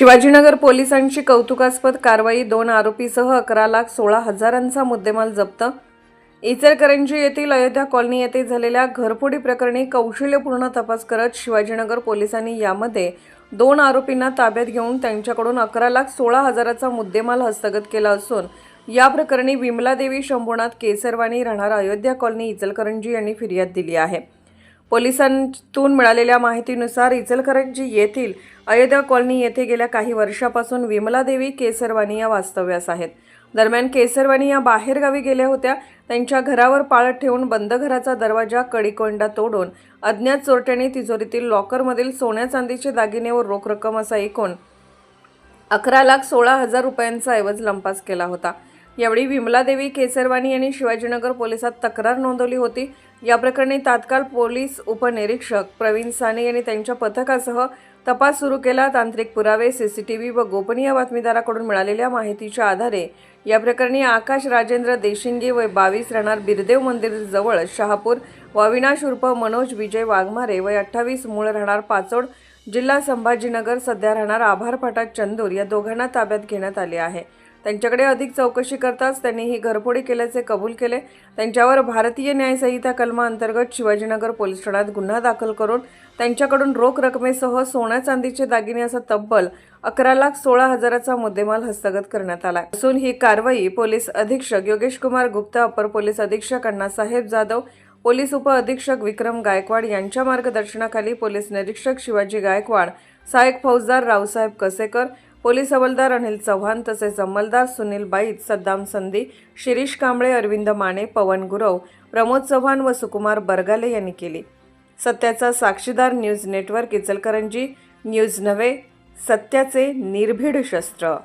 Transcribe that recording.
शिवाजीनगर पोलिसांची कौतुकास्पद कारवाई दोन आरोपीसह अकरा लाख सोळा हजारांचा मुद्देमाल जप्त. इचलकरंजी येथील अयोध्या कॉलनी येथे झालेल्या घरफोडी प्रकरणी कौशल्यपूर्ण तपास करत शिवाजीनगर पोलिसांनी यामध्ये दोन आरोपींना ताब्यात घेऊन त्यांच्याकडून अकरा लाख सोळा हजाराचा मुद्देमाल हस्तगत केला असून या प्रकरणी विमलादेवी शंभूनाथ केसरवाणी राहणार अयोध्या कॉलनी इचलकरंजी यांनी फिर्याद दिली आहे. पोलिसांतून मिळालेल्या माहितीनुसार इचलकरंजी येथील अयोध्या कॉलनी येथे गेल्या काही वर्षापासून विमलादेवी केसरवाणी या वास्तव्यास आहेत. दरम्यान केसरवाणी या बाहेरगावी गेल्या होत्या. त्यांच्या घरावर पाळत ठेवून बंद घराचा दरवाजा कडिकोंडा तोडून अज्ञात चोरट्यांनी तिजोरीतील लॉकरमधील सोन्या चांदीचे दागिने व रोख रक्कम असा एकूण अकरा लाख सोळा हजार रुपयांचा ऐवज लंपास केला होता. यावेळी विमलादेवी केसरवाणी यांनी शिवाजीनगर पोलिसात तक्रार नोंदवली होती. या प्रकरणी तात्काळ पोलीस उपनिरीक्षक प्रवीण साने यांनी त्यांच्या पथकासह तपास सुरू केला. तांत्रिक पुरावे सीसीटीव्ही व गोपनीय बातमीदाराकडून मिळालेल्या माहितीच्या आधारे या प्रकरणी आकाश राजेंद्र देशिंगे वय बावीस राहणार बिरदेव मंदिर जवळ शहापूर व अविनाश उर्फ मनोज विजय वाघमारे वय अठ्ठावीस मूळ राहणार पाचोड जिल्हा संभाजीनगर सध्या राहणार आभार फाटा चंदूर या दोघांना ताब्यात घेण्यात आले आहे. त्यांच्याकडे अधिक चौकशी करताच त्यांनी ही घरफोडी केल्याचे कबूल केले. त्यांच्यावर भारतीय न्यायसंहिता कलमाअंतर्गत शिवाजीनगर पोलीस ठाण्यात गुन्हा दाखल करून त्यांच्याकडून रोख रकमेसह सोन्या चांदीचे दागिने असा तब्बल अकरा लाख सोळा हजाराचा मुद्देमाल हस्तगत करण्यात आला. असून ही कारवाई पोलीस अधीक्षक योगेश कुमार गुप्ता अपर पोलीस अधीक्षक अण्णासाहेब जाधव पोलीस उप अधीक्षक विक्रम गायकवाड यांच्या मार्गदर्शनाखाली पोलीस निरीक्षक शिवाजी गायकवाड सहाय्यक फौजदार रावसाहेब कसेकर पोलीस हवालदार अनिल चव्हाण तसेच अंमलदार सुनील बाईत सद्दाम संधी शिरीष कांबळे अरविंद माने पवन गुरव प्रमोद चव्हाण व सुकुमार बरगाले यांनी केली. सत्याचा साक्षीदार न्यूज नेटवर्क इचलकरंजी न्यूज नव्हे सत्याचे निर्भीड शस्त्र.